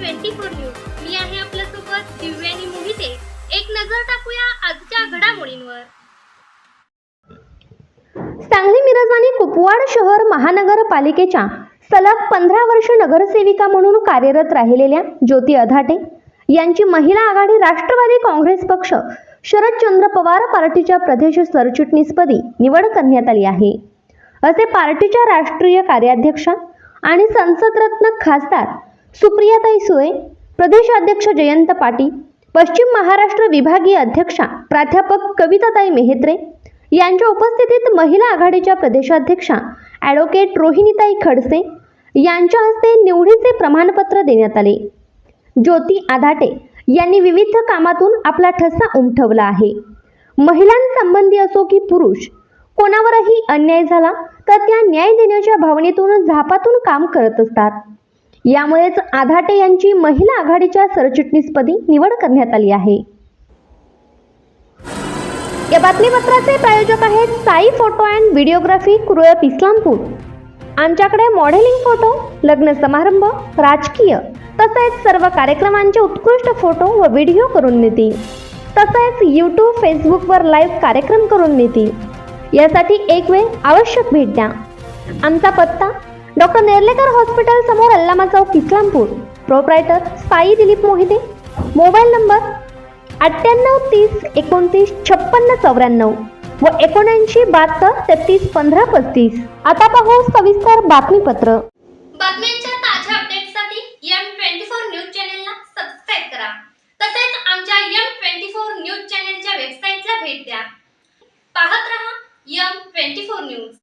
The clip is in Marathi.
Twenty four news. मी आहे आपल्यासोबत दिव्यानी मोहिते. एक नजर टाकूया आजच्या घडामोडींवर. सांगली मिरज आणि कुपवाड शहर महानगरपालिकेच्या सलग पंधरा वर्ष नगरसेविका म्हणून कार्यरत राहिलेल्या ज्योती अधाटे यांची महिला आघाडी राष्ट्रवादी काँग्रेस पक्ष शरदचंद्र पवार पार्टीच्या प्रदेश सरचिटणीसपदी निवड करण्यात आली आहे. असे पार्टीच्या राष्ट्रीय कार्याध्यक्षा आणि संसदरत्न खासदार सुप्रियाताई सुळे प्रदेशाध्यक्ष जयंत पाटील पश्चिम महाराष्ट्र विभागीय अध्यक्षा प्राध्यापक कविताताई मेहेत्रे यांच्या उपस्थितीत महिला आघाडीच्या प्रदेशाध्यक्षा ॲडव्होकेट रोहिणीताई खडसे यांच्या हस्ते निवडीचे प्रमाणपत्र देण्यात आले. ज्योती आधाटे यांनी विविध कामातून आपला ठसा उमटवला आहे. महिलांसंबंधी असो की पुरुष कोणावरही अन्याय झाला तर त्या न्याय देण्याच्या भावनेतून झापातून काम करत असतात. यामुळेच आधाटे यांची महिला आघाडीच्या सरचिटणीसपदी निवड करण्यात आली आहे. या बातमीपत्राचे प्रायोजक आहेत Sai photo and videography Kurlap Islampur. आमच्याकडे मॉडेलिंग फोटो लग्न समारंभ राजकीय तसेच सर्व कार्यक्रमांचे उत्कृष्ट फोटो व व्हिडिओ करून मिळतील. तसेच यूट्यूब फेसबुकवर लाईव्ह कार्यक्रम करून मिळतील. यासाठी एक वेळ आवश्यक भेट द्या. आमचा पत्ता डॉक्टर नेर्लेकर हॉस्पिटल समोर Allama chowk Islampur. Proprietor Sai Dilip Mohite. Mobile number अठ्ठ्याण्णव तीस एकोणतीस छप्पन्न चौऱ्याण्णव व एकोणऐंशी बहात्तर तेहतीस पंधरा पस्तीस. आता पाहू सविस्तर बातमीपत्र. बातम्यांच्या ताज्या अपडेट्ससाठी एम ट्वेंटी फोर न्यूज चॅनेलला सबस्क्राईब करा. तसेच आमच्या एम ट्वेंटी फोर न्यूज चॅनेलच्या वेबसाईटला भेट द्या. पाहत रहा एम ट्वेंटी फोर न्यूज.